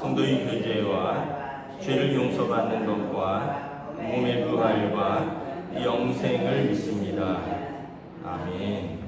성도의 교제와 죄를 용서받는 것과 몸의 부활과 영생을 믿습니다. 아멘.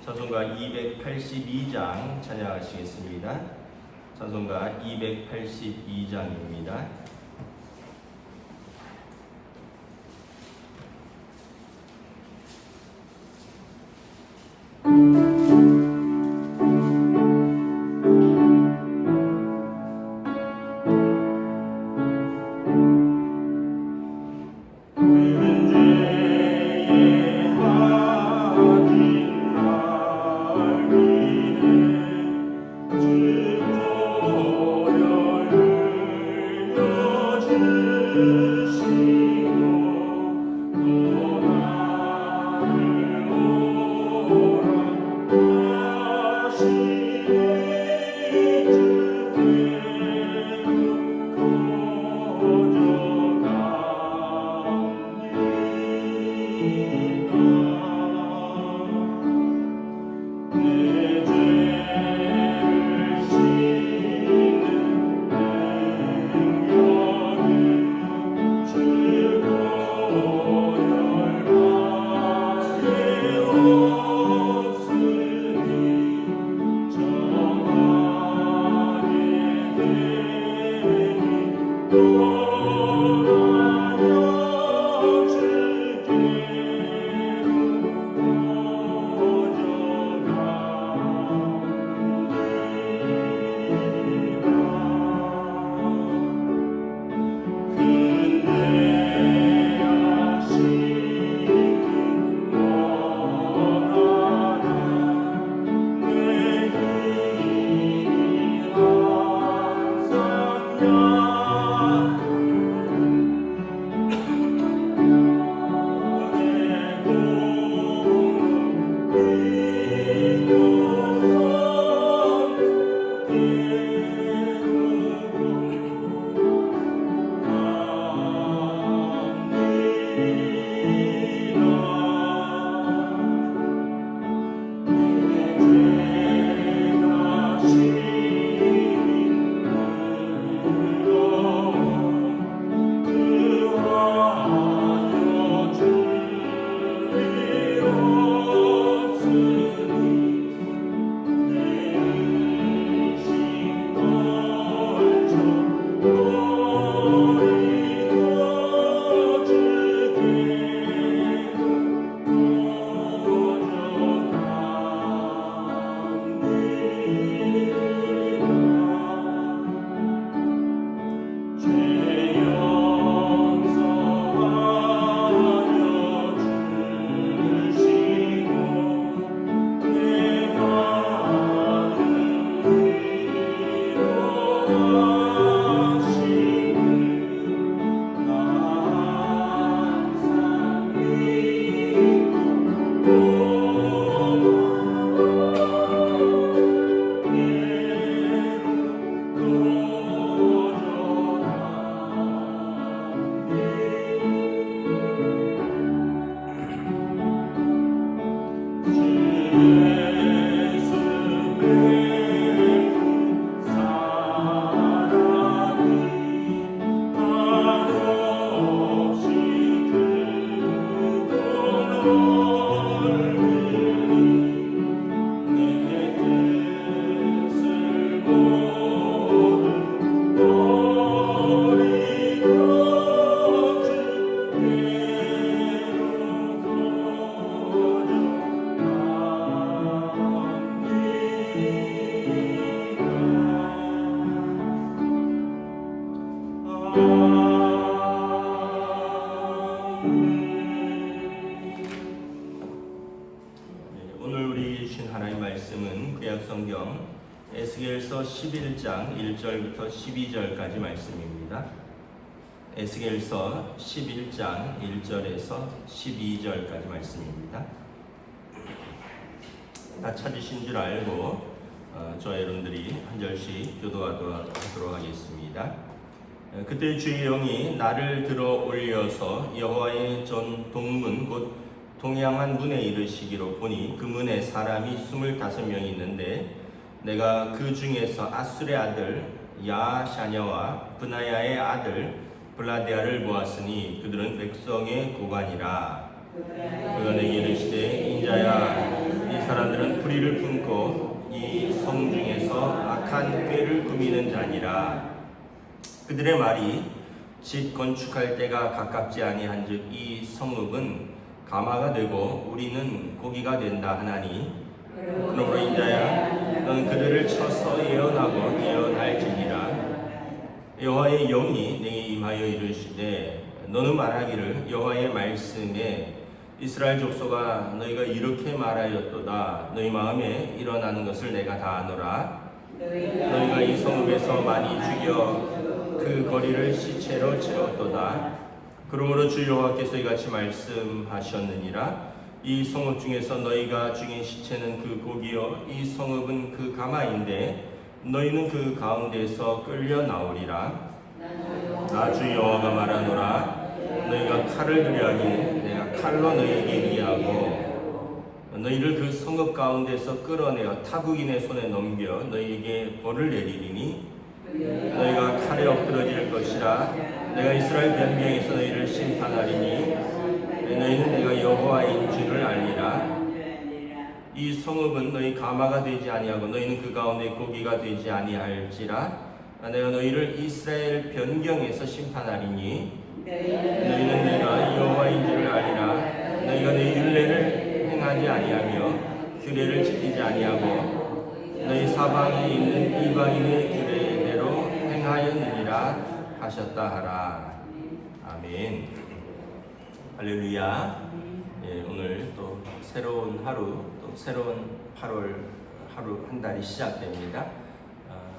찬송가 282장 찬양하시겠습니다. 찬송가 282장입니다. Senhor. 1절부터 12절까지 말씀입니다. 에스겔서 11장 1절에서 12절까지 말씀입니다. 다 찾으신 줄 알고 어, 저 여러분들이 한 절씩 교도하도록 하겠습니다. 어, 그때 주의 영이 나를 들어 올려서 여호와의 전 동문 곧 동양한 문에 이르시기로 보니 그 문에 사람이 스물다섯 명이 있는데 내가 그 중에서 아술의 아들 야샤냐와 브나야의 아들 블라데아를 보았으니 그들은 백성의 고관이라. 그가 내게 이르시되 인자야 이 사람들은 불의를 품고 이 성 중에서 악한 꾀를 꾸미는 자니라. 그들의 말이 집 건축할 때가 가깝지 아니한즉 이 성읍은 가마가 되고 우리는 고기가 된다 하나니. 그러므로 인자야 너는 그들을 쳐서 예언하고 예언할지니라 여호와의 영이 내게 임하여 이르시되 너는 말하기를 여호와의 말씀에 이스라엘 족속아 너희가 이렇게 말하였도다. 너희 마음에 일어나는 것을 내가 다 아노라. 너희가 이 성읍에서 많이 죽여 그 거리를 시체로 채웠도다. 그러므로 주 여호와께서 이같이 말씀하셨느니라. 이 성읍 중에서 너희가 죽인 시체는 그 고기요 이 성읍은 그 가마인데 너희는 그 가운데서 끌려 나오리라. 나 주 여호와가 말하노라. 너희가 칼을 들여하니 내가 칼로 너희에게 이기하고 너희를 그 성읍 가운데서 끌어내어 타국인의 손에 넘겨 너희에게 벌을 내리리니 너희가 칼에 엎드러질 것이라. 내가 이스라엘 변경에서 너희를 심판하리니 너희는 내가 여호와인 줄을 알리라 이 성읍은 너희 가마가 되지 아니하고 너희는 그 가운데 고기가 되지 아니할지라. 내가 너희를 이스라엘 변경에서 심판하리니 너희는 내가 여호와인 줄을 알리라. 너희가 내 율례를 행하지 아니하며 규례를 지키지 아니하고 너희 사방에 있는 이방인의 규례대로 행하였느니라 하셨다 하라. 아멘. 할렐루야. 예, 오늘 또 새로운 하루 또 새로운 8월 하루 한 달이 시작됩니다 아,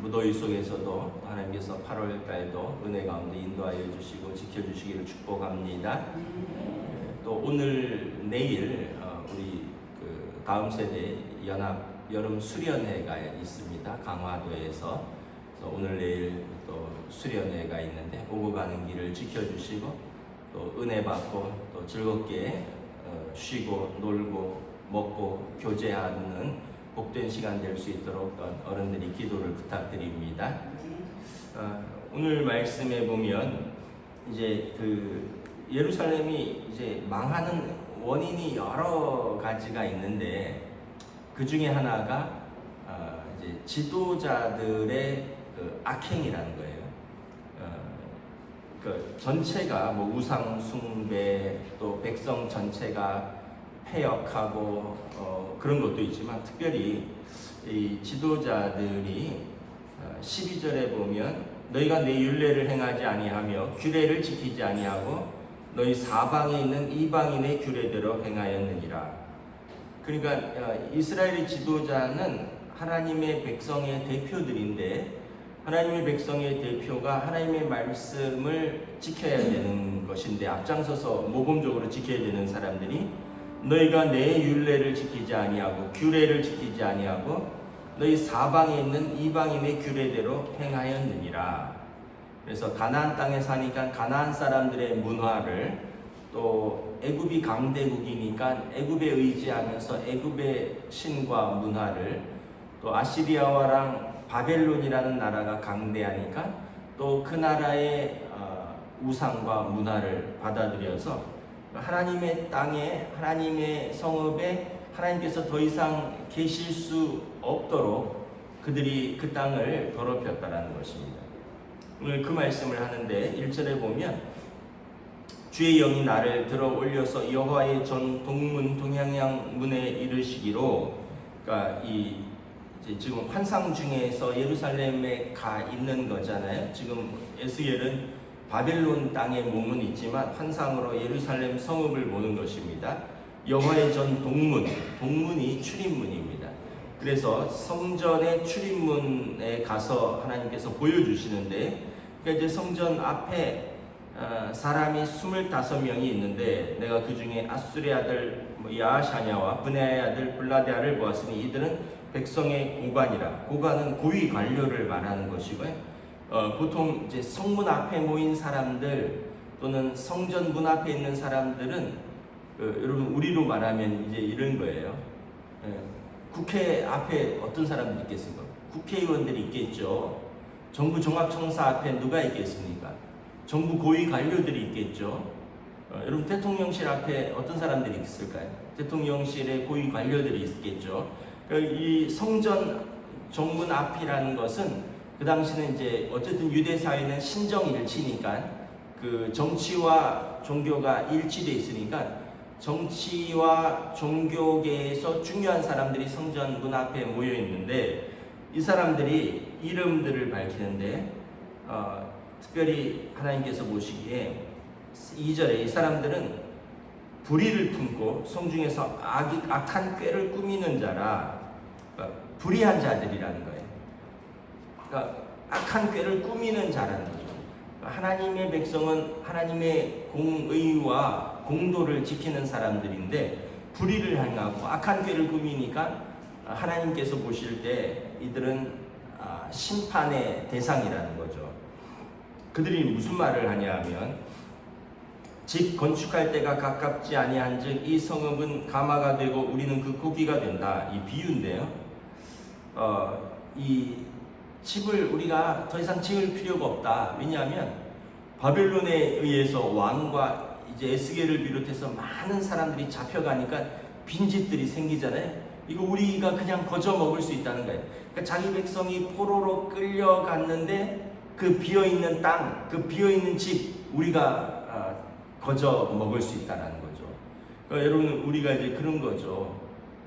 무더위 속에서도 하나님께서 8월 달도 은혜 가운데 인도하여 주시고 지켜주시기를 축복합니다. 예, 또 오늘 내일 어, 우리 그 다음 세대 연합 여름 수련회가 있습니다. 강화도에서 오늘 내일 또 수련회가 있는데 오고 가는 길을 지켜주시고 또 은혜 받고 또 즐겁게 어, 쉬고 놀고 먹고 교제하는 복된 시간 될 수 있도록 어른들이 기도를 부탁드립니다. 어, 오늘 말씀에 보면 이제 그 예루살렘이 이제 망하는 원인이 여러 가지가 있는데 그 중에 하나가 어, 이제 지도자들의 그 악행이라는 거예요. 어, 그 전체가 뭐 우상 숭배 또 백성 전체가 폐역하고 어, 그런 것도 있지만 특별히 이 지도자들이 어, 12절에 보면 너희가 내 율례를 행하지 아니하며 규례를 지키지 아니하고 너희 사방에 있는 이방인의 규례대로 행하였느니라. 그러니까 어, 이스라엘의 지도자는 하나님의 백성의 대표들인데 하나님의 백성의 대표가 하나님의 말씀을 지켜야 되는 것인데 앞장서서 모범적으로 지켜야 되는 사람들이 너희가 내 율례를 지키지 아니하고 규례를 지키지 아니하고 너희 사방에 있는 이방인의 규례대로 행하였느니라. 그래서 가나안 땅에 사니까 가나안 사람들의 문화를 또 애굽이 강대국이니까 애굽에 의지하면서 애굽의 신과 문화를 또 아시리아와랑 바벨론이라는 나라가 강대하니까 또 그 나라의 어, 우상과 문화를 받아들여서 하나님의 땅에 하나님의 성읍에 하나님께서 더 이상 계실 수 없도록 그들이 그 땅을 더럽혔다라는 것입니다. 오늘 그 말씀을 하는데 1절에 보면 주의 영이 나를 들어 올려서 여호와의 전 동문 동향양 문에 이르시기로 그러니까 이 지금 환상 중에서 예루살렘에 가 있는 거잖아요. 지금 에스겔은 바벨론 땅에 몸은 있지만 환상으로 예루살렘 성읍을 보는 것입니다. 여호와의 전 동문, 동문이 출입문입니다. 그래서 성전의 출입문에 가서 하나님께서 보여주시는데 그러니까 이제 성전 앞에 어, 사람이 25명이 있는데 내가 그 중에 아수리 아들 뭐 야샤냐와 브네아의 아들 블라데아를 보았으니 이들은 백성의 고관이라 고관은 고위 관료를 말하는 것이고요. 어, 보통 이제 성문 앞에 모인 사람들 또는 성전 문 앞에 있는 사람들은 그, 여러분 우리로 말하면 이제 이런 거예요. 예, 국회 앞에 어떤 사람들이 있겠습니까? 국회의원들이 있겠죠. 정부 종합청사 앞에 누가 있겠습니까? 정부 고위 관료들이 있겠죠. 어, 여러분 대통령실 앞에 어떤 사람들이 있을까요? 대통령실의 고위 관료들이 있겠죠. 그이 성전 정문 앞이라는 것은 그 당시는 이제 어쨌든 유대 사회는 신정 일치니까 그 정치와 종교가 일치돼 있으니까 정치와 종교계에서 중요한 사람들이 성전 문 앞에 모여 있는데 이 사람들이 이름들을 밝히는데 어, 특별히 하나님께서 보시기에 2절에 이 사람들은 불의를 품고 성중에서 악, 악한 꾀를 꾸미는 자라 그러니까 불의한 자들이라는 거예요. 그러니까 악한 꾀를 꾸미는 자라는 거죠. 하나님의 백성은 하나님의 공의와 공도를 지키는 사람들인데 불의를 행하고 악한 꾀를 꾸미니까 하나님께서 보실 때 이들은 아, 심판의 대상이라는 거죠. 그들이 무슨 말을 하냐면 집 건축할 때가 가깝지 아니한즉 이 성읍은 가마가 되고 우리는 그 고기가 된다. 이 비유인데요. 어, 이 집을 우리가 더 이상 지을 필요가 없다. 왜냐하면 바벨론에 의해서 왕과 이제 에스겔을 비롯해서 많은 사람들이 잡혀가니까 빈집들이 생기잖아요. 이거 우리가 그냥 거저 먹을 수 있다는 거예요. 그러니까 자기 백성이 포로로 끌려갔는데 그 비어 있는 땅, 그 비어 있는 집 우리가 아, 거저 먹을 수 있다는 거죠. 그러니까 여러분 우리가 이제 그런 거죠.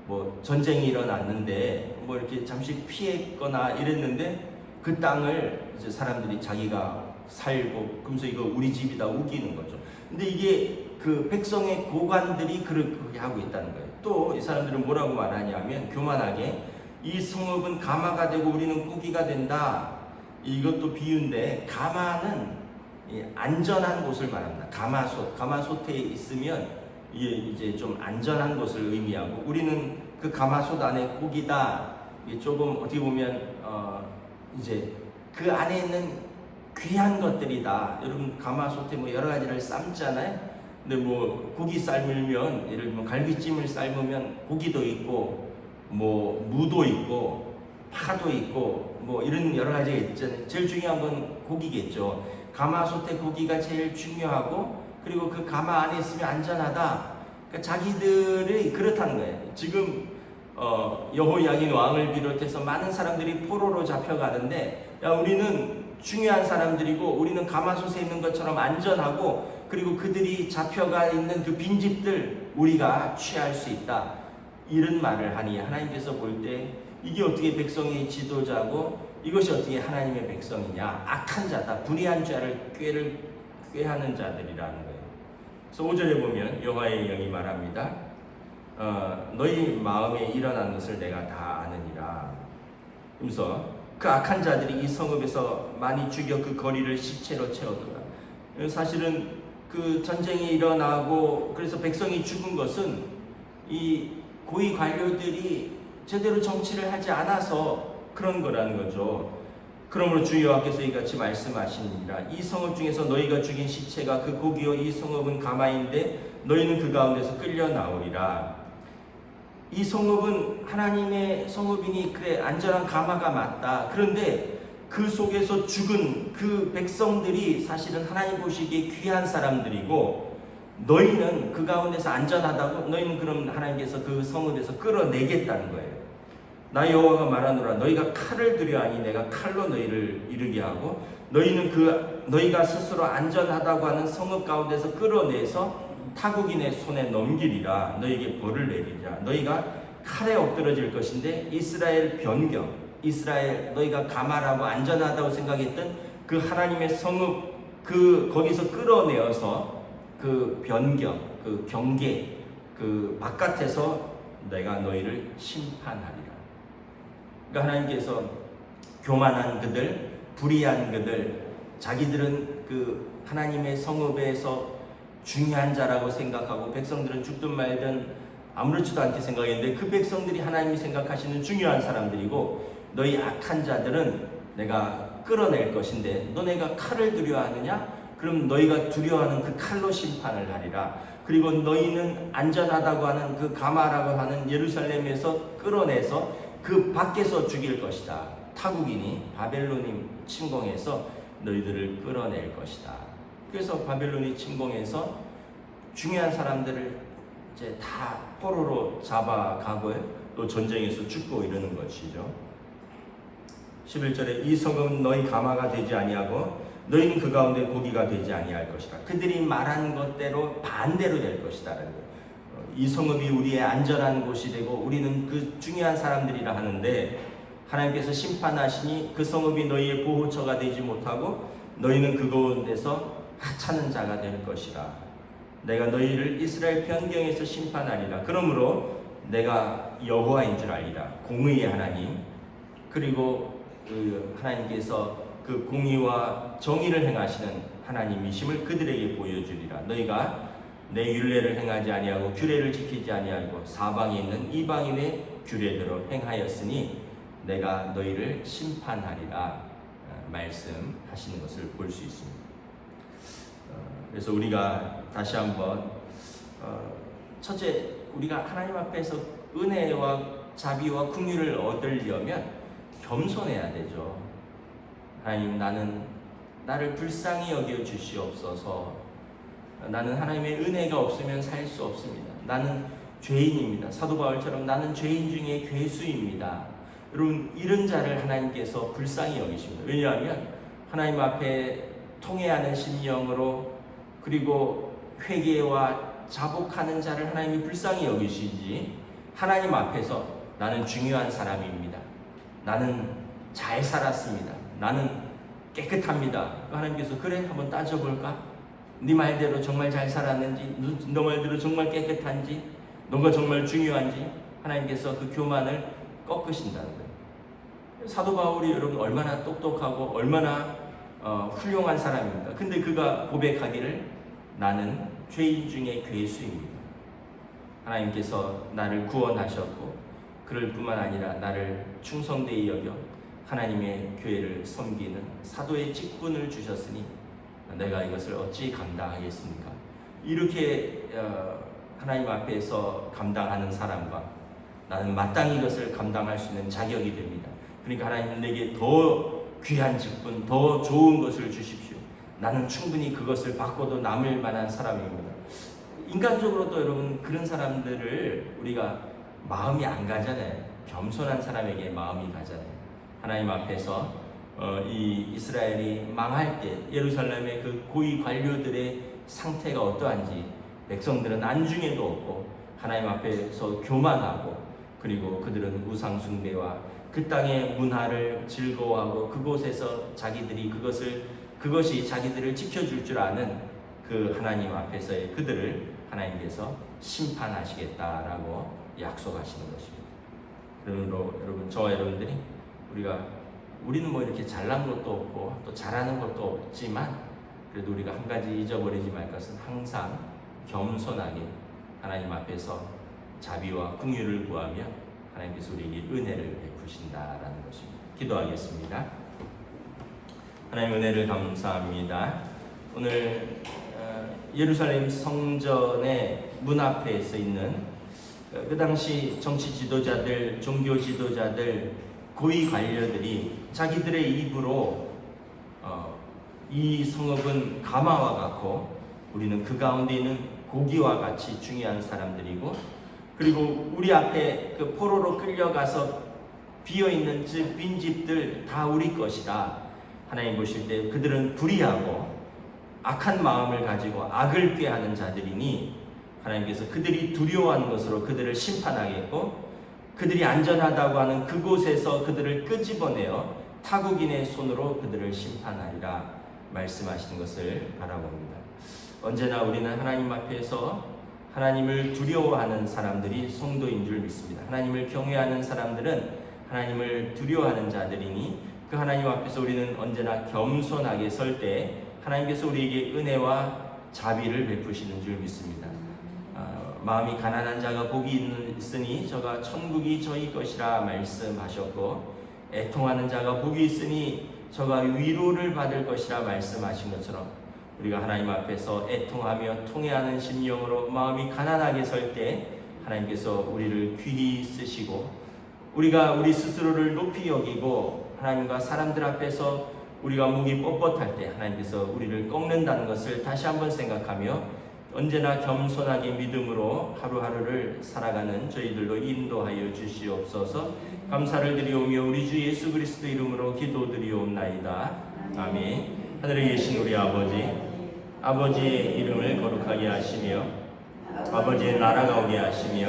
뭐 전쟁이 일어났는데 뭐 이렇게 잠시 피했거나 이랬는데 그 땅을 이제 사람들이 자기가 살고 그러면서 이거 우리 집이다 우기는 거죠. 근데 이게 그 백성의 고관들이 그렇게 하고 있다는 거예요. 또 이 사람들은 뭐라고 말하냐면 교만하게 이 성읍은 가마가 되고 우리는 꾸기가 된다. 이것도 비유인데 가마는 이 안전한 곳을 말합니다. 가마솥, 가마솥에 있으면 이제 좀 안전한 곳을 의미하고 우리는 그 가마솥 안에. 이게 조금 어떻게 보면 어 이제 그 안에 있는 귀한 것들이다. 여러분 가마솥에 뭐 여러 가지를 삶잖아요. 근데 뭐 고기 삶으면 예를 들면 갈비찜을 삶으면 고기도 있고 뭐 무도 있고 파도 있고 뭐 이런 여러 가지가 있잖아요. 제일 중요한 건 고기겠죠. 가마솥에 고기가 제일 중요하고 그리고 그 가마 안에 있으면 안전하다. 그러니까 자기들이 그렇다는 거예요. 지금 어, 여호야긴 왕을 비롯해서 많은 사람들이 포로로 잡혀가는데 야 우리는 중요한 사람들이고 우리는 가마솥에 있는 것처럼 안전하고 그리고 그들이 잡혀가 있는 그 빈집들 우리가 취할 수 있다. 이런 말을 하니 하나님께서 볼 때 이게 어떻게 백성의 지도자고 이것이 어떻게 하나님의 백성이냐 악한 자다 불의한 자를 꾀를 꾀하는 자들이라는 거예요. 그래서 5절에 보면 여호와의 영이 말합니다. 어, 너희 마음에 일어난 것을 내가 다 아느니라. 그러면서 그 악한 자들이 이 성읍에서 많이 죽여 그 거리를 시체로 채웠더라. 사실은 그 전쟁이 일어나고 그래서 백성이 죽은 것은 이 고위 관료들이 제대로 정치를 하지 않아서 그런 거라는 거죠. 그러므로 주 여호와께서 이같이 말씀하시니라 이 성읍 중에서 너희가 죽인 시체가 그 고기요 이 성읍은 가마인데 너희는 그 가운데서 끌려 나오리라. 이 성읍은 하나님의 성읍이니 그래 안전한 가마가 맞다. 그런데 그 속에서 죽은 그 백성들이 사실은 하나님 보시기에 귀한 사람들이고 너희는 그 가운데서 안전하다고 너희는 그럼 하나님께서 그 성읍에서 끌어내겠다는 거예요. 나 여호와가 말하노라 너희가 칼을 들여하니 내가 칼로 너희를 이르게 하고 너희는 그 너희가 스스로 안전하다고 하는 성읍 가운데서 끌어내서 타국인의 손에 넘기리라. 너희에게 벌을 내리리라. 너희가 칼에 엎드러질 것인데 이스라엘 변경 이스라엘 너희가 가마라고 안전하다고 생각했던 그 하나님의 성읍 그 거기서 끌어내어서 그 변경 그 경계 그 바깥에서 내가 너희를 심판하리라. 그러니까 하나님께서 교만한 그들, 불의한 그들, 자기들은 그 하나님의 성읍에서 중요한 자라고 생각하고 백성들은 죽든 말든 아무렇지도 않게 생각했는데 그 백성들이 하나님이 생각하시는 중요한 사람들이고 너희 악한 자들은 내가 끌어낼 것인데 너네가 칼을 두려워하느냐? 그럼 너희가 두려워하는 그 칼로 심판을 하리라. 그리고 너희는 안전하다고 하는 그 가마라고 하는 예루살렘에서 끌어내서 그 밖에서 죽일 것이다. 타국인이 바벨론이 침공해서 너희들을 끌어낼 것이다. 그래서 바벨론이 침공해서 중요한 사람들을 이제 다 포로로 잡아가고 또 전쟁에서 죽고 이러는 것이죠. 11절에 이 성은 너희 가마가 되지 아니하고 너희는 그 가운데 고기가 되지 아니할 것이다. 그들이 말한 것대로 반대로 될 거예요. 어, 이 성읍이 우리의 안전한 곳이 되고 우리는 그 중요한 사람들이라 하는데 하나님께서 심판하시니 그 성읍이 너희의 보호처가 되지 못하고 너희는 그 가운데서 하찮은 자가 될 것이라. 내가 너희를 이스라엘 변경에서 심판하리라. 그러므로 내가 여호와인 줄 알리라. 공의의 하나님. 그리고 그 하나님께서 그 공의와 정의를 행하시는 하나님이심을 그들에게 보여주리라. 너희가 내 율례를 행하지 아니하고 규례를 지키지 아니하고 사방에 있는 이방인의 규례대로 행하였으니 내가 너희를 심판하리라 어, 말씀하시는 것을 볼 수 있습니다. 어, 그래서 우리가 다시 한번 어, 첫째 우리가 하나님 앞에서 은혜와 자비와 긍휼을 얻으려면 겸손해야 되죠. 하나님 나는 나를 불쌍히 여겨 주시옵소서. 나는 하나님의 은혜가 없으면 살 수 없습니다. 나는 죄인입니다. 사도 바울처럼 나는 죄인 중에 괴수입니다. 여러분 이런 자를 하나님께서 불쌍히 여기십니다. 왜냐하면 하나님 앞에 통회하는 심령으로 그리고 회개와 자복하는 자를 하나님이 불쌍히 여기시지 하나님 앞에서 나는 중요한 사람입니다. 나는 잘 살았습니다. 나는 깨끗합니다. 하나님께서 그래 한번 따져볼까? 네 말대로 정말 잘 살았는지, 너 말대로 정말 깨끗한지, 너가 정말 중요한지 하나님께서 그 교만을 꺾으신다는 거예요. 사도 바울이 여러분 얼마나 똑똑하고 얼마나 어, 훌륭한 사람입니다. 근데 그가 고백하기를 나는 죄인 중에 괴수입니다. 하나님께서 나를 구원하셨고 그럴 뿐만 아니라 나를 충성되이 여겨 하나님의 교회를 섬기는 사도의 직분을 주셨으니 내가 이것을 어찌 감당하겠습니까? 이렇게 어, 하나님 앞에서 감당하는 사람과 나는 마땅히 이것을 감당할 수 있는 자격이 됩니다. 그러니까 하나님 내게 더 귀한 직분, 더 좋은 것을 주십시오. 나는 충분히 그것을 받고도 남을 만한 사람입니다. 인간적으로도 여러분 그런 사람들을 우리가 마음이 안 가잖아요. 겸손한 사람에게 마음이 가잖아요. 하나님 앞에서 어, 이 이스라엘이 망할 때 예루살렘의 그 고위 관료들의 상태가 어떠한지 백성들은 안중에도 없고 하나님 앞에서 교만하고 그리고 그들은 우상 숭배와 그 땅의 문화를 즐거워하고 그곳에서 자기들이 그것을 그것이 자기들을 지켜줄 줄 아는 그 하나님 앞에서의 그들을 하나님께서 심판하시겠다라고 약속하시는 것입니다. 그러므로 여러분 저와 여러분들이 우리가 우리는 뭐 이렇게 잘난 것도 없고 또 잘하는 것도 없지만 그래도 우리가 한 가지 잊어버리지 말 것은 항상 겸손하게 하나님 앞에서 자비와 긍휼을 구하며 하나님께서 우리에게 은혜를 베푸신다라는 것입니다. 기도하겠습니다. 하나님 은혜를 감사합니다. 오늘 어, 예루살렘 성전의 문 앞에 서 있는 어, 그 당시 정치 지도자들, 종교 지도자들, 고위 관료들이 자기들의 입으로 어, 이 성읍은 가마와 같고 우리는 그 가운데 있는 고기와 같이 중요한 사람들이고 그리고 우리 앞에 그 포로로 끌려가서 비어 있는 빈 집들 다 우리 것이다. 하나님 보실 때 그들은 불의하고 악한 마음을 가지고 악을 꾀하는 자들이니 하나님께서 그들이 두려워하는 것으로 그들을 심판하겠고 그들이 안전하다고 하는 그곳에서 그들을 끄집어내어 타국인의 손으로 그들을 심판하리라 말씀하시는 것을 바라봅니다. 언제나 우리는 하나님 앞에서 하나님을 두려워하는 사람들이 성도인 줄 믿습니다. 하나님을 경외하는 사람들은 하나님을 두려워하는 자들이니 그 하나님 앞에서 우리는 언제나 겸손하게 설 때 하나님께서 우리에게 은혜와 자비를 베푸시는 줄 믿습니다. 아, 마음이 가난한 자가 복이 있으니 저가 천국이 저희 것이라 말씀하셨고 애통하는 자가 복이 있으니 저가 위로를 받을 것이라 말씀하신 것처럼 우리가 하나님 앞에서 애통하며 통회하는 심령으로 마음이 가난하게 설 때 하나님께서 우리를 귀히 쓰시고 우리가 우리 스스로를 높이 여기고 하나님과 사람들 앞에서 우리가 목이 뻣뻣할 때 하나님께서 우리를 꺾는다는 것을 다시 한번 생각하며 언제나 겸손하게 믿음으로 하루하루를 살아가는 저희들로 인도하여 주시옵소서. 감사를 드리오며 우리 주 예수 그리스도 이름으로 기도드리옵나이다. 아멘. 하늘에 계신 우리 아버지 아버지의 이름을 거룩하게 하시며 아버지의 나라가 오게 하시며